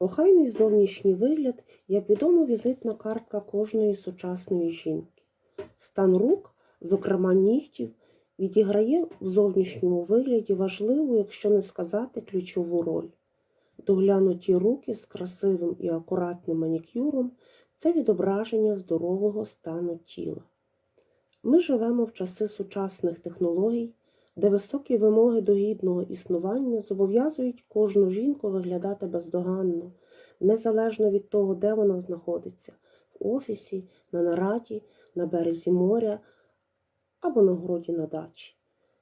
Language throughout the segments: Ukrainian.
Охайний зовнішній вигляд, як відомо, візитна картка кожної сучасної жінки. Стан рук, зокрема нігтів, відіграє в зовнішньому вигляді важливу, якщо не сказати ключову роль. Доглянуті руки з красивим і акуратним манікюром це відображення здорового стану тіла. Ми живемо в часи сучасних технологій, де високі вимоги до гідного існування зобов'язують кожну жінку виглядати бездоганно, незалежно від того, де вона знаходиться в офісі, на нараді, на березі моря або на городі на дачі.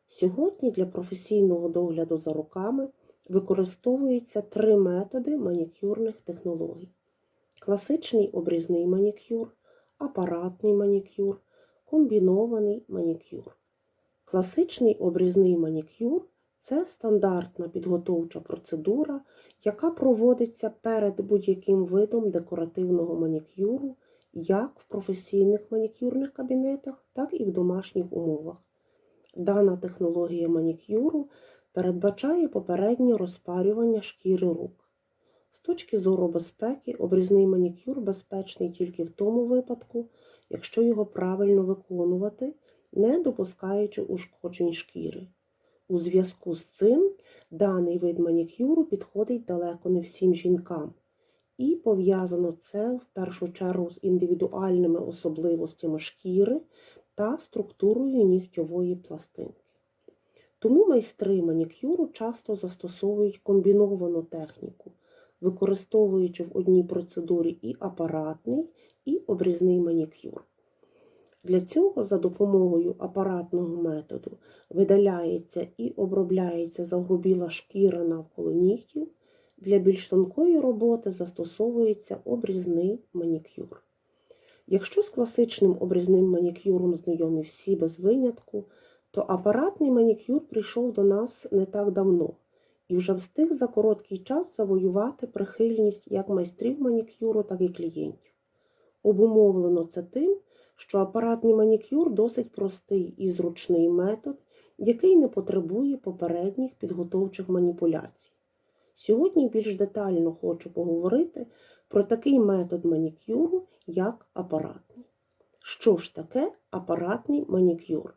Сьогодні для професійного догляду за руками використовуються три методи манікюрних технологій: класичний обрізний манікюр, апаратний манікюр, комбінований манікюр. Класичний обрізний манікюр це стандартна підготовча процедура, яка проводиться перед будь-яким видом декоративного манікюру, як в професійних манікюрних кабінетах, так і в домашніх умовах. Дана технологія манікюру передбачає попереднє розпарювання шкіри рук. З точки зору безпеки, обрізний манікюр безпечний тільки в тому випадку, якщо його правильно виконувати, не допускаючи ушкоджень шкіри. У зв'язку з цим даний вид манікюру підходить далеко не всім жінкам, і пов'язано це в першу чергу з індивідуальними особливостями шкіри та структурою нігтьової пластинки. Тому майстри манікюру часто застосовують комбіновану техніку, використовуючи в одній процедурі і апаратний, і обрізний манікюр. Для цього за допомогою апаратного методу видаляється і обробляється загрубіла шкіра навколо нігтів. Для більш тонкої роботи застосовується обрізний манікюр. Якщо з класичним обрізним манікюром знайомі всі без винятку, то апаратний манікюр прийшов до нас не так давно і вже встиг за короткий час завоювати прихильність як майстрів манікюру, так і клієнтів. Обумовлено це тим, що апаратний манікюр досить простий і зручний метод, який не потребує попередніх підготовчих маніпуляцій. Сьогодні більш детально хочу поговорити про такий метод манікюру, як апаратний. Що ж таке апаратний манікюр?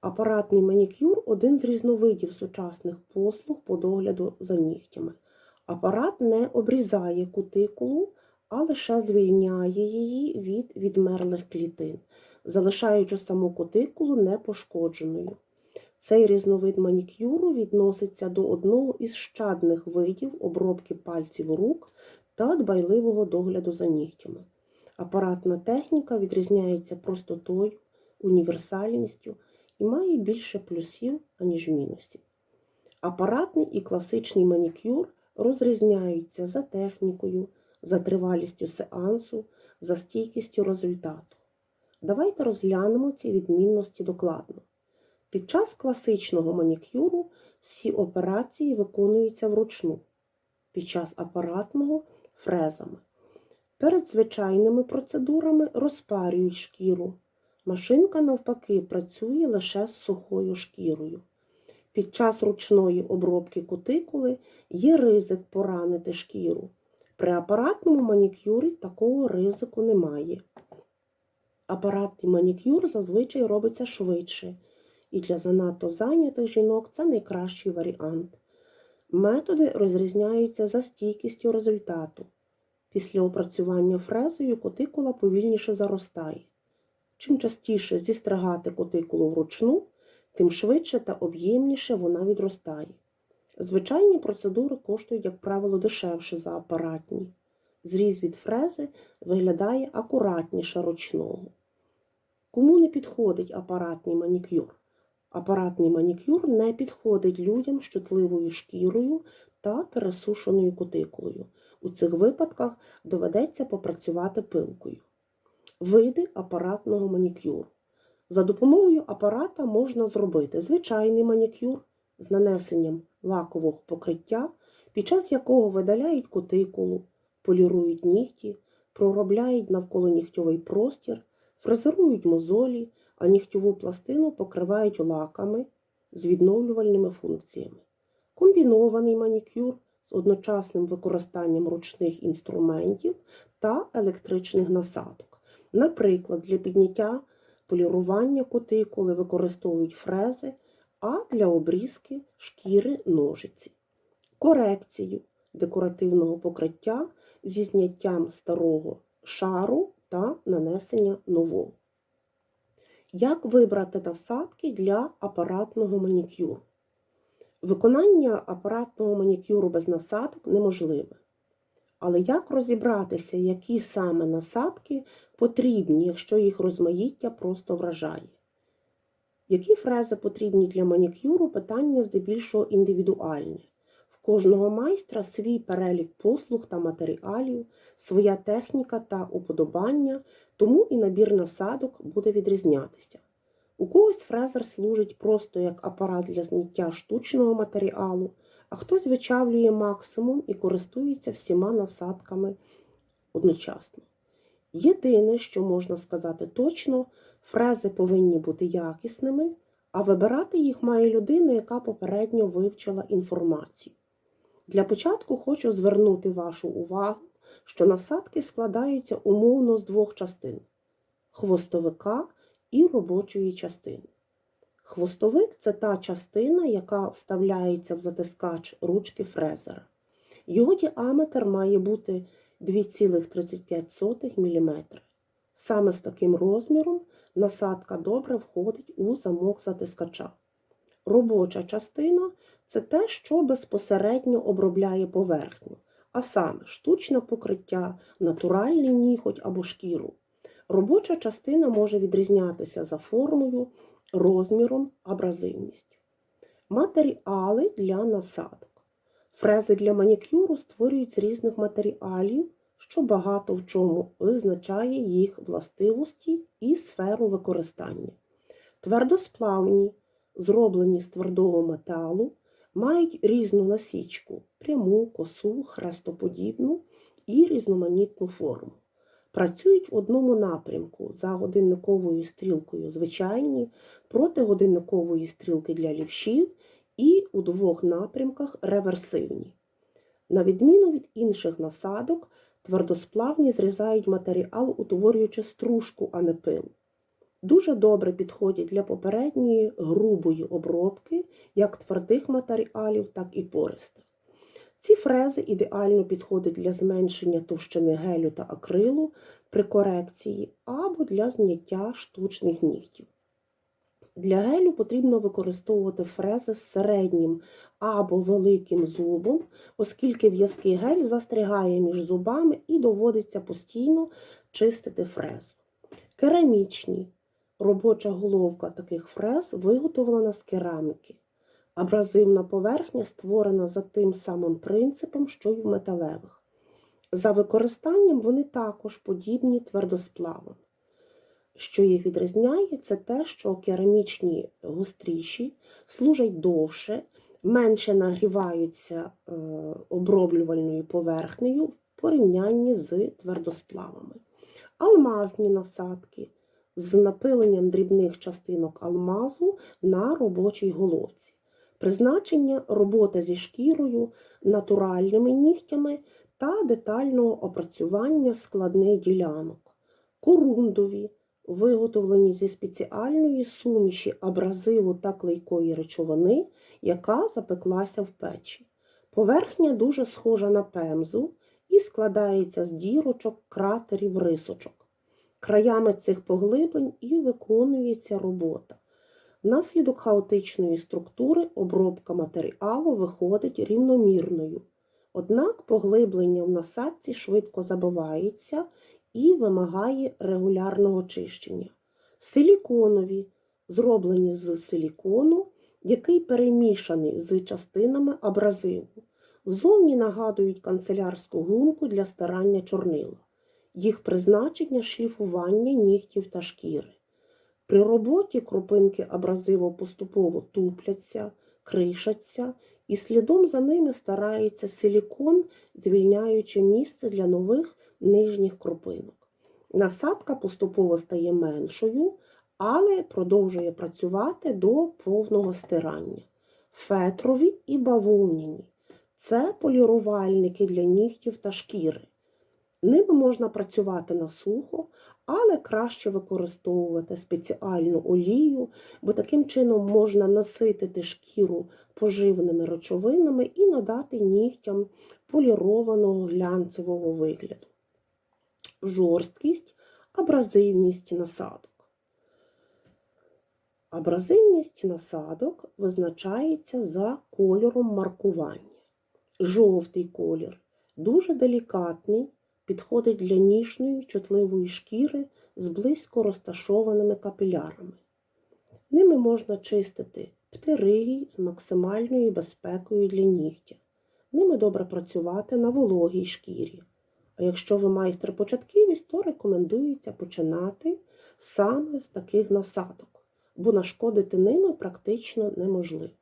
Апаратний манікюр один з різновидів сучасних послуг по догляду за нігтями. Апарат не обрізає кутикулу, а лише звільняє її від відмерлих клітин, залишаючи саму кутикулу непошкодженою. Цей різновид манікюру відноситься до одного із щадних видів обробки пальців рук та дбайливого догляду за нігтями. Апаратна техніка відрізняється простотою, універсальністю і має більше плюсів, аніж мінусів. Апаратний і класичний манікюр розрізняються за технікою, за тривалістю сеансу, за стійкістю результату. Давайте розглянемо ці відмінності докладно. Під час класичного манікюру всі операції виконуються вручну, під час апаратного фрезами. Перед звичайними процедурами розпарюють шкіру. Машинка, навпаки, працює лише з сухою шкірою. Під час ручної обробки кутикули є ризик поранити шкіру. При апаратному манікюрі такого ризику немає. Апаратний манікюр зазвичай робиться швидше, і для занадто зайнятих жінок це найкращий варіант. Методи розрізняються за стійкістю результату. Після опрацювання фрезою кутикула повільніше заростає. Чим частіше зістригати кутикулу вручну, тим швидше та об'ємніше вона відростає. Звичайні процедури коштують, як правило, дешевше за апаратні. Зріз від фрези виглядає акуратніше ручного. Кому не підходить апаратний манікюр? Апаратний манікюр не підходить людям з чутливою шкірою та пересушеною кутикулою. У цих випадках доведеться попрацювати пилкою. Види апаратного манікюру. За допомогою апарата можна зробити звичайний манікюр з нанесенням лакового покриття, під час якого видаляють кутикулу, полірують нігті, проробляють навколо нігтьовий простір, фрезерують мозолі, а нігтьову пластину покривають лаками з відновлювальними функціями. Комбінований манікюр з одночасним використанням ручних інструментів та електричних насадок. Наприклад, для підняття полірування кутикули використовують фрези, а для обрізки шкіри ножиці. Корекцію декоративного покриття зі зняттям старого шару та нанесення нового. Як вибрати насадки для апаратного манікюру? Виконання апаратного манікюру без насадок неможливе. Але як розібратися, які саме насадки потрібні, якщо їх розмаїття просто вражає? Які фрези потрібні для манікюру, питання здебільшого індивідуальне. В кожного майстра свій перелік послуг та матеріалів, своя техніка та уподобання, тому і набір насадок буде відрізнятися. У когось фрезер служить просто як апарат для зняття штучного матеріалу, а хтось вичавлює максимум і користується всіма насадками одночасно. Єдине, що можна сказати точно, фрези повинні бути якісними, а вибирати їх має людина, яка попередньо вивчила інформацію. Для початку хочу звернути вашу увагу, що насадки складаються умовно з двох частин хвостовика і робочої частини. Хвостовик це та частина, яка вставляється в затискач ручки фрезера. Його діаметр має бути 2,35 мм. Саме з таким розміром насадка добре входить у замок затискача. Робоча частина це те, що безпосередньо обробляє поверхню, а саме штучне покриття, натуральний ніготь або шкіру. Робоча частина може відрізнятися за формою, розміром, абразивністю. Матеріали для насадок. Фрези для манікюру створюють з різних матеріалів, що багато в чому визначає їх властивості і сферу використання. Твердосплавні, зроблені з твердого металу, мають різну насічку пряму, косу, хрестоподібну і різноманітну форму. Працюють в одному напрямку за годинниковою стрілкою звичайні, проти годинникової стрілки для лівшів і у двох напрямках реверсивні. На відміну від інших насадок, твердосплавні зрізають матеріал, утворюючи стружку, а не пил. Дуже добре підходять для попередньої грубої обробки як твердих матеріалів, так і пористих. Ці фрези ідеально підходять для зменшення товщини гелю та акрилу при корекції або для зняття штучних нігтів. Для гелю потрібно використовувати фрези з середнім або великим зубом, оскільки в'язкий гель застрягає між зубами і доводиться постійно чистити фрезу. Керамічні робоча головка таких фрез виготовлена з кераміки. Абразивна поверхня створена за тим самим принципом, що й в металевих. За використанням вони також подібні твердосплавам. Що їх відрізняє, це те, що керамічні гостріші служать довше, менше нагріваються е, оброблювальною поверхнею в порівнянні з твердосплавами. Алмазні насадки з напиленням дрібних частинок алмазу на робочій головці. Призначення роботи зі шкірою, натуральними нігтями та детального опрацювання складних ділянок, корундові, виготовлені зі спеціальної суміші абразиву та клейкої речовини, яка запеклася в печі. Поверхня дуже схожа на пемзу і складається з дірочок, кратерів, рисочок. Краями цих поглиблень і виконується робота. Внаслідок хаотичної структури обробка матеріалу виходить рівномірною. Однак поглиблення в насадці швидко забивається і вимагає регулярного чищення. Силіконові, зроблені з силікону, який перемішаний з частинами абразиву. Зовні нагадують канцелярську гумку для старання чорнила. Їх призначення шліфування нігтів та шкіри. При роботі крупинки абразиву поступово тупляться, кришаться, і слідом за ними старається силікон, звільняючи місце для нових нижніх крупинок. Насадка поступово стає меншою, але продовжує працювати до повного стирання. Фетрові і бавовняні Це полірувальники для нігтів та шкіри. Ними можна працювати на сухо, але краще використовувати спеціальну олію, бо таким чином можна наситити шкіру поживними речовинами і надати нігтям полірованого глянцевого вигляду. Жорсткість, абразивність насадок. Абразивність насадок визначається за кольором маркування. Жовтий колір дуже делікатний, підходить для ніжної чутливої шкіри з близько розташованими капілярами. Ними можна чистити птеригій з максимальною безпекою для нігтя. Ними добре працювати на вологій шкірі. Якщо ви майстер початківець, то рекомендується починати саме з таких насадок, бо нашкодити ними практично неможливо.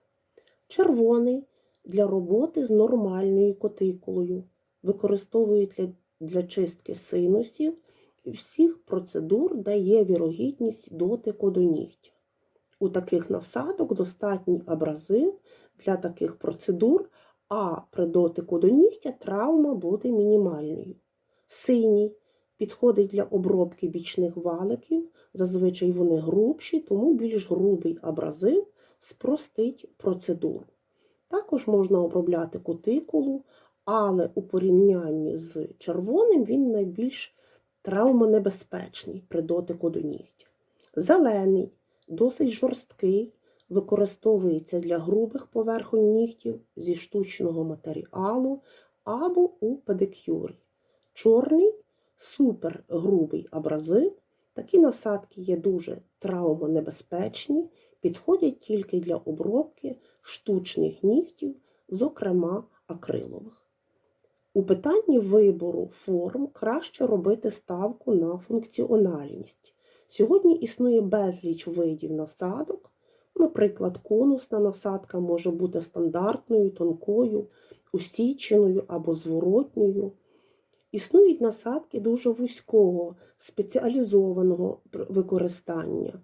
Червоний для роботи з нормальною котикулою, використовують для, для чистки синусів всіх процедур дає вірогідність дотику до нігтя. У таких насадок достатній абразив для таких процедур, а при дотику до нігтя травма буде мінімальною. Синій підходить для обробки бічних валиків, зазвичай вони грубші, тому більш грубий абразив спростить процедуру. Також можна обробляти кутикулу, але у порівнянні з червоним він найбільш травмонебезпечний при дотику до нігтя. Зелений, досить жорсткий, використовується для грубих поверхонь нігтів зі штучного матеріалу або у педикюрі. Чорний супергрубий абразив. Такі насадки є дуже травмонебезпечні, підходять тільки для обробки штучних нігтів, зокрема акрилових. У питанні вибору форм краще робити ставку на функціональність. Сьогодні існує безліч видів насадок. Наприклад, конусна насадка може бути стандартною, тонкою, устійченою або зворотньою. Існують насадки дуже вузького, спеціалізованого використання.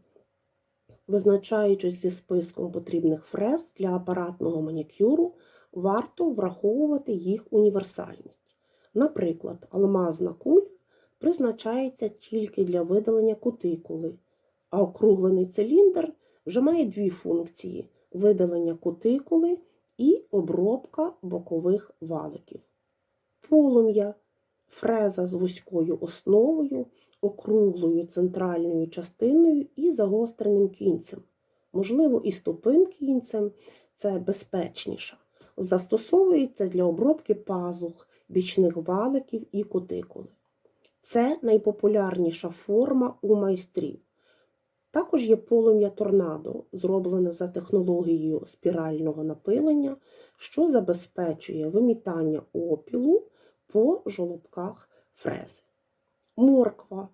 Визначаючись зі списком потрібних фрез для апаратного манікюру, варто враховувати їх універсальність. Наприклад, алмазна куля призначається тільки для видалення кутикули, а округлений циліндр вже має дві функції видалення кутикули і обробка бокових валиків. Полум'я фреза з вузькою основою, округлою центральною частиною і загостреним кінцем. Можливо, і з тупим кінцем це безпечніше. Застосовується для обробки пазух, бічних валиків і кутикули. Це найпопулярніша форма у майстрів. Також є полум'я торнадо, зроблене за технологією спірального напилення, що забезпечує вимітання опілу по жолобках фрези. Морква,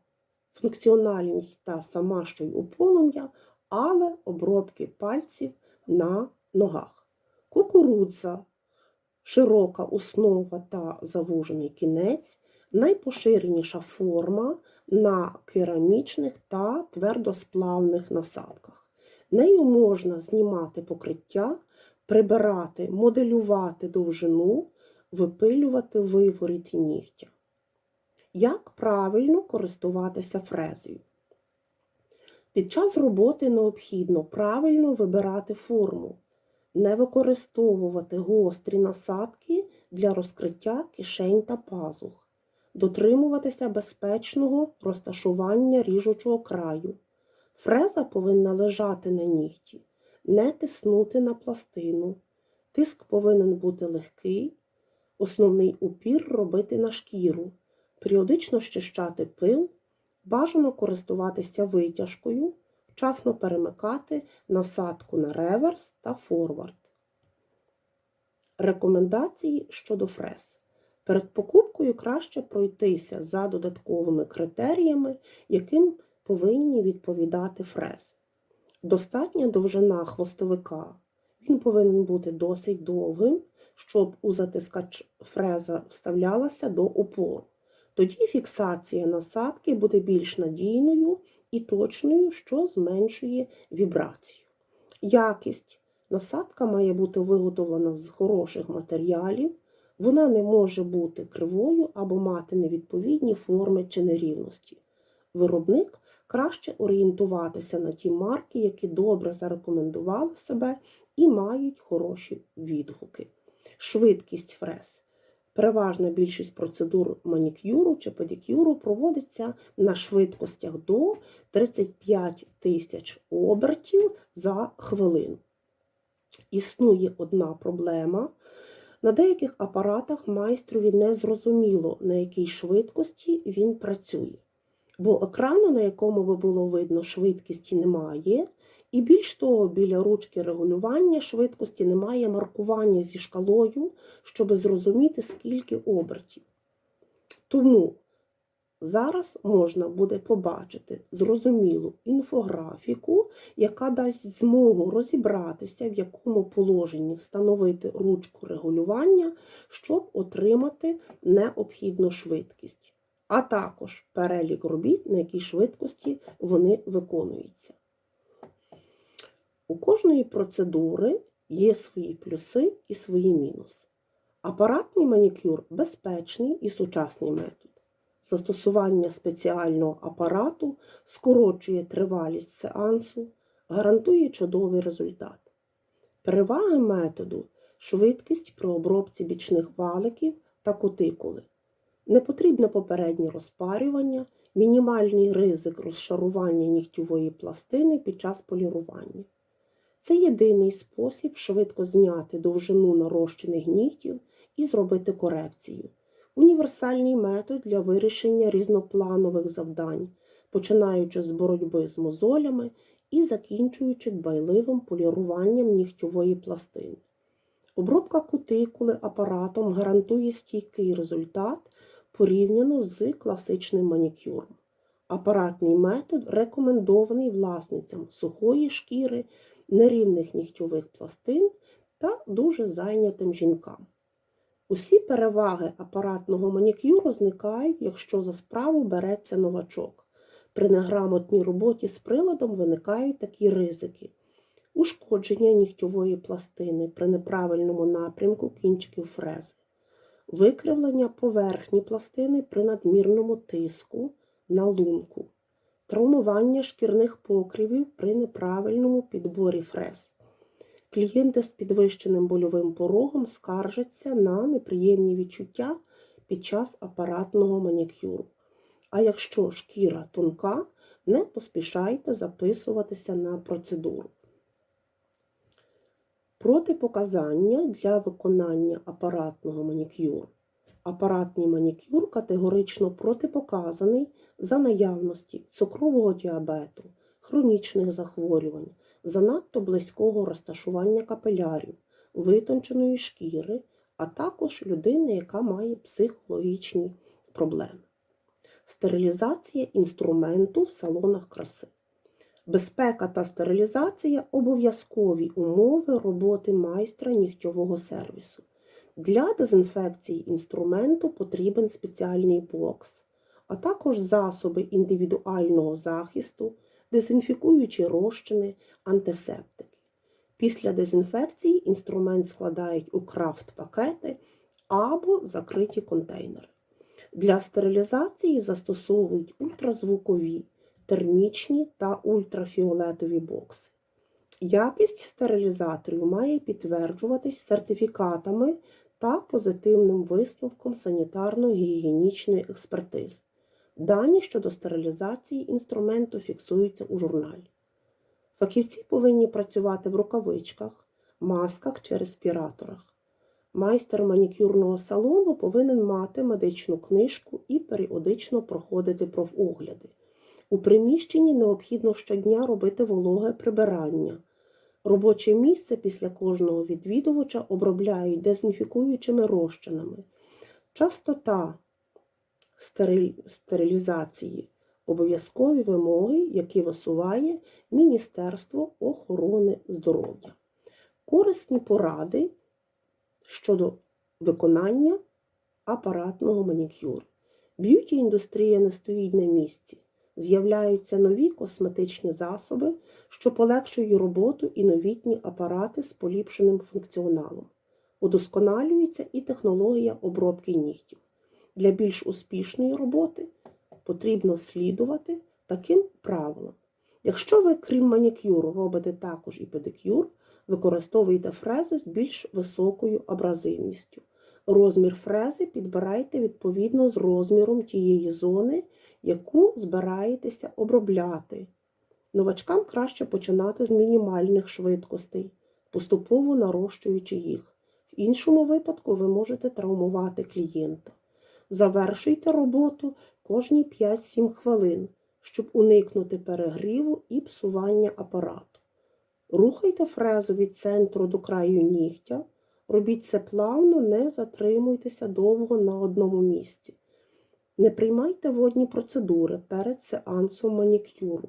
функціональність та сама що й у полум'я, але обробки пальців на ногах. Кукурудза, широка основа та завужений кінець, найпоширеніша форма на керамічних та твердосплавних насадках. Нею можна знімати покриття, прибирати, моделювати довжину, випилювати виворіт нігтя. Як правильно користуватися фрезою? Під час роботи необхідно правильно вибирати форму, не використовувати гострі насадки для розкриття кишень та пазух, дотримуватися безпечного розташування ріжучого краю. Фреза повинна лежати на нігті, не тиснути на пластину. Тиск повинен бути легкий, основний упір робити на шкіру, періодично щищати пил, бажано користуватися витяжкою, вчасно перемикати насадку на реверс та форвард. Рекомендації щодо фрез. Перед покупкою краще пройтися за додатковими критеріями, яким повинні відповідати фрези. Достатня довжина хвостовика. Він повинен бути досить довгим, щоб у затискач фреза вставлялася до опору. Тоді фіксація насадки буде більш надійною і точною, що зменшує вібрацію. Якість Насадка має бути виготовлена з хороших матеріалів, вона не може бути кривою або мати невідповідні форми чи нерівності. Виробник краще орієнтуватися на ті марки, які добре зарекомендували себе і мають хороші відгуки. Швидкість фрез. Переважна більшість процедур манікюру чи педикюру проводиться на швидкостях до 35 тисяч обертів за хвилину. Існує одна проблема. На деяких апаратах майстрові не зрозуміло, на якій швидкості він працює. Бо екрану, на якому би було видно, швидкості немає, і більш того, біля ручки регулювання швидкості немає маркування зі шкалою, щоб зрозуміти, скільки обертів. Тому зараз можна буде побачити зрозумілу інфографіку, яка дасть змогу розібратися, в якому положенні встановити ручку регулювання, щоб отримати необхідну швидкість, а також перелік робіт, на якій швидкості вони виконуються. У кожної процедури є свої плюси і свої мінуси. Апаратний манікюр безпечний і сучасний метод. Застосування спеціального апарату скорочує тривалість сеансу, гарантує чудовий результат. Переваги методу швидкість при обробці бічних валиків та кутикули. Не потрібне попереднє розпарювання, мінімальний ризик розшарування нігтєвої пластини під час полірування. Це єдиний спосіб швидко зняти довжину нарощених нігтів і зробити корекцію. Універсальний метод для вирішення різнопланових завдань, починаючи з боротьби з мозолями і закінчуючи дбайливим поліруванням нігтєвої пластини. Обробка кутикули апаратом гарантує стійкий результат порівняно з класичним манікюром. Апаратний метод рекомендований власницям сухої шкіри, нерівних нігтьових пластин та дуже зайнятим жінкам. Усі переваги апаратного манікюру зникають, якщо за справу береться новачок. При неграмотній роботі з приладом виникають такі ризики: ушкодження нігтьової пластини при неправильному напрямку кінчиків фрези, викривлення поверхні пластини при надмірному тиску на лунку, травмування шкірних покривів при неправильному підборі фрез. Клієнти з підвищеним больовим порогом скаржаться на неприємні відчуття під час апаратного манікюру. А якщо шкіра тонка, не поспішайте записуватися на процедуру. Протипоказання для виконання апаратного манікюру. Апаратний манікюр категорично протипоказаний за наявності цукрового діабету, хронічних захворювань, занадто близького розташування капелярів, витонченої шкіри, а також людини, яка має психологічні проблеми. Стерилізація інструменту в салонах краси. Безпека та стерилізація обов'язкові умови роботи майстра нігтьового сервісу. Для дезінфекції інструменту потрібен спеціальний бокс, а також засоби індивідуального захисту, дезінфікуючі розчини, антисептики. Після дезінфекції інструмент складають у крафт-пакети або закриті контейнери. Для стерилізації застосовують ультразвукові, термічні та ультрафіолетові бокси. Якість стерилізаторів має підтверджуватись сертифікатами та позитивним висновком санітарно-гігієнічної експертизи. Дані щодо стерилізації інструменту фіксуються у журналі. Фахівці повинні працювати в рукавичках, масках чи респіраторах. Майстер манікюрного салону повинен мати медичну книжку і періодично проходити профогляди. У приміщенні необхідно щодня робити вологе прибирання. Робоче місце після кожного відвідувача обробляють дезінфікуючими розчинами. Частота стерилізації обов'язкові вимоги, які висуває Міністерство охорони здоров'я. Корисні поради щодо виконання апаратного манікюру. Б'юті індустрія не стоїть на місці. З'являються нові косметичні засоби, що полегшують роботу і новітні апарати з поліпшеним функціоналом. Удосконалюється і технологія обробки нігтів. Для більш успішної роботи потрібно слідувати таким правилам. Якщо ви, крім манікюру, робите також і педикюр, використовуйте фрези з більш високою абразивністю. Розмір фрези підбирайте відповідно з розміром тієї зони, яку збираєтеся обробляти. Новачкам краще починати з мінімальних швидкостей, поступово нарощуючи їх. В іншому випадку ви можете травмувати клієнта. Завершуйте роботу кожні 5-7 хвилин, щоб уникнути перегріву і псування апарату. Рухайте фрезу від центру до краю нігтя. Робіть це плавно, не затримуйтеся довго на одному місці. Не приймайте водні процедури перед сеансом манікюру.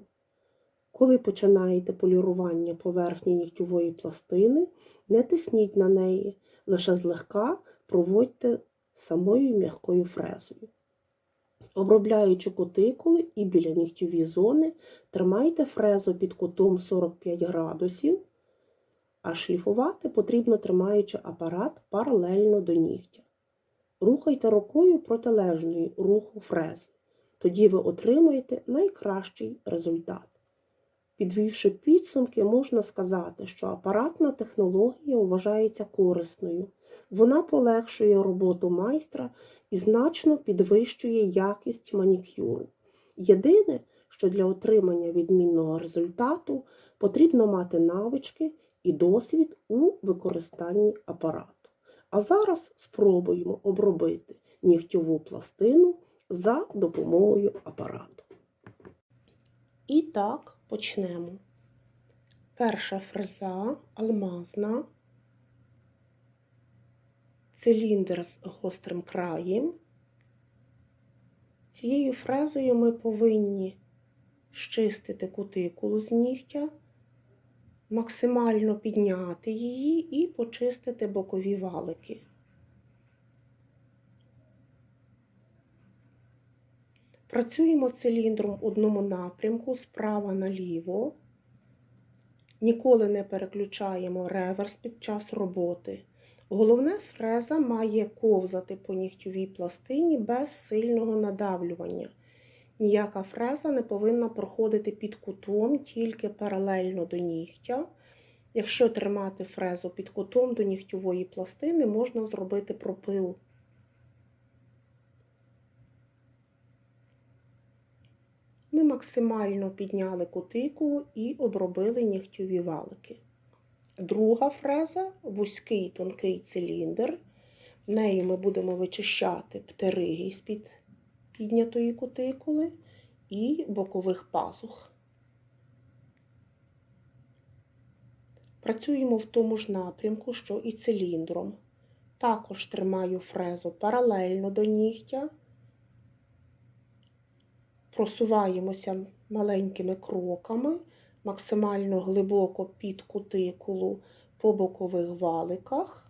Коли починаєте полірування поверхні нігтєвої пластини, не тисніть на неї, лише злегка проводьте самою м'якою фрезою. Обробляючи кутикули і біля нігтєві зони, тримайте фрезу під кутом 45 градусів, а шліфувати потрібно тримаючи апарат паралельно до нігтя. Рухайте рукою протилежною руху фрези. Тоді ви отримаєте найкращий результат. Підвівши підсумки, можна сказати, що апаратна технологія вважається корисною. Вона полегшує роботу майстра і значно підвищує якість манікюру. Єдине, що для отримання відмінного результату потрібно мати навички і досвід у використанні апарату. А зараз спробуємо обробити нігтьову пластину за допомогою апарату. І так, почнемо. Перша фреза алмазна, циліндр з гострим краєм. Цією фрезою ми повинні щистити кутикулу з нігтя, максимально підняти її і почистити бокові валики. Працюємо циліндром в одному напрямку справа наліво. Ніколи не переключаємо реверс під час роботи. Головне, фреза має ковзати по нігтьовій пластині без сильного надавлювання. Ніяка фреза не повинна проходити під кутом тільки паралельно до нігтя. Якщо тримати фрезу під кутом до нігтьової пластини, можна зробити пропил. Ми максимально підняли кутикулу і обробили нігтьові валики. Друга фреза вузький тонкий циліндр. В Нею ми будемо вичищати птериги з-під піднятої кутикули і бокових пазух. Працюємо в тому ж напрямку, що і циліндром. Також тримаю фрезу паралельно до нігтя, просуваємося маленькими кроками, максимально глибоко під кутикулу по бокових валиках.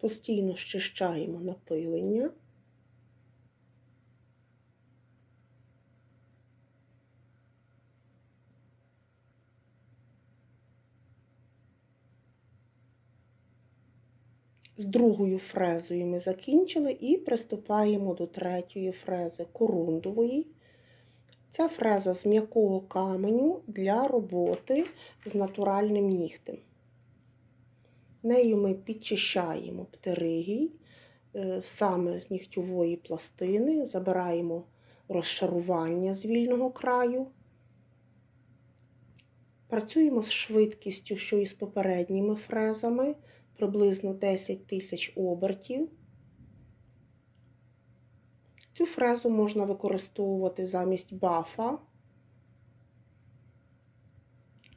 Постійно щищаємо напилення. З другою фрезою ми закінчили і приступаємо до третьої фрези корундової. Ця фреза з м'якого каменю для роботи з натуральним нігтем. Нею ми підчищаємо птеригій е, саме з нігтьової пластини, забираємо розшарування з вільного краю. Працюємо з швидкістю, що і з попередніми фрезами, приблизно 10 тисяч обертів. Цю фрезу можна використовувати замість бафа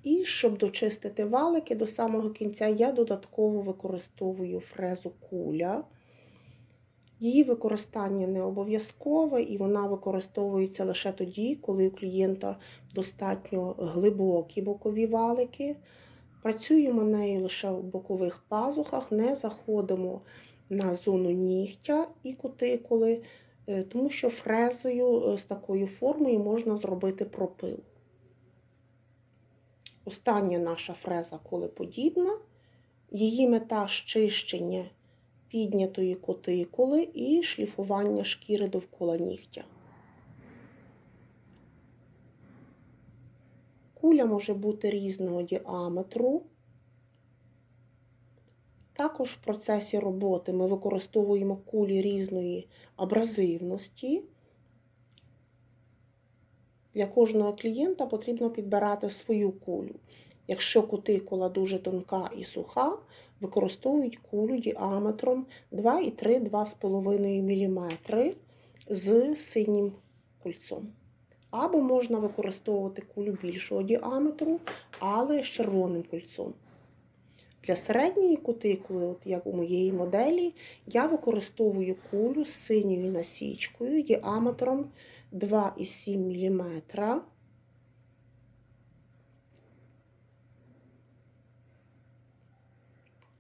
І щоб дочистити валики до самого кінця, я додатково використовую фрезу куля. Її використання не обов'язкове і вона використовується лише тоді, коли у клієнта достатньо глибокі бокові валики. Працюємо нею лише в бокових пазухах, не заходимо на зону нігтя і кутикули, е, тому що фрезою е, з такою формою можна зробити пропил. Остання наша фреза колеподібна, її мета щищення піднятої кутикули і шліфування шкіри довкола нігтя. Куля може бути різного діаметру. Також в процесі роботи ми використовуємо кулі різної абразивності. Для кожного клієнта потрібно підбирати свою кулю. Якщо кутикула дуже тонка і суха, використовують кулю діаметром 2,3-2,5 мм з синім кульцом. Або можна використовувати кулю більшого діаметру, але з червоним кульцом. Для середньої кутикули, от як у моєї моделі, я використовую кулю з синьою насічкою діаметром 2,7 мм.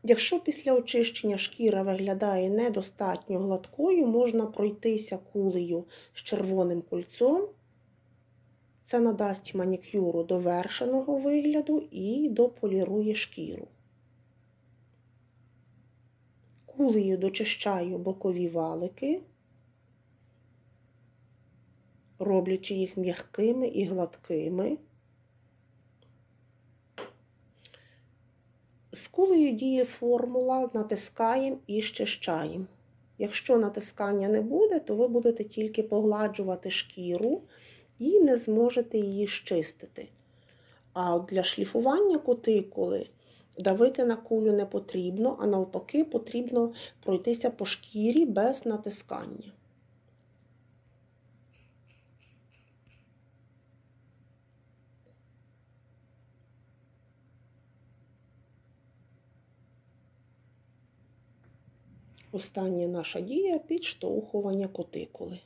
Якщо після очищення шкіра виглядає недостатньо гладкою, можна пройтися кулею з червоним кульцом. Це надасть манікюру довершеного вигляду і дополірує шкіру. Кулею дочищаю бокові валики, роблячи їх м'якими і гладкими. З кулею діє формула натискаємо і щищаємо. Якщо натискання не буде, то ви будете тільки погладжувати шкіру і не зможете її щистити. А от для шліфування кутикули давити на кулю не потрібно, а навпаки, потрібно пройтися по шкірі без натискання. Остання наша дія підштовхування кутикули.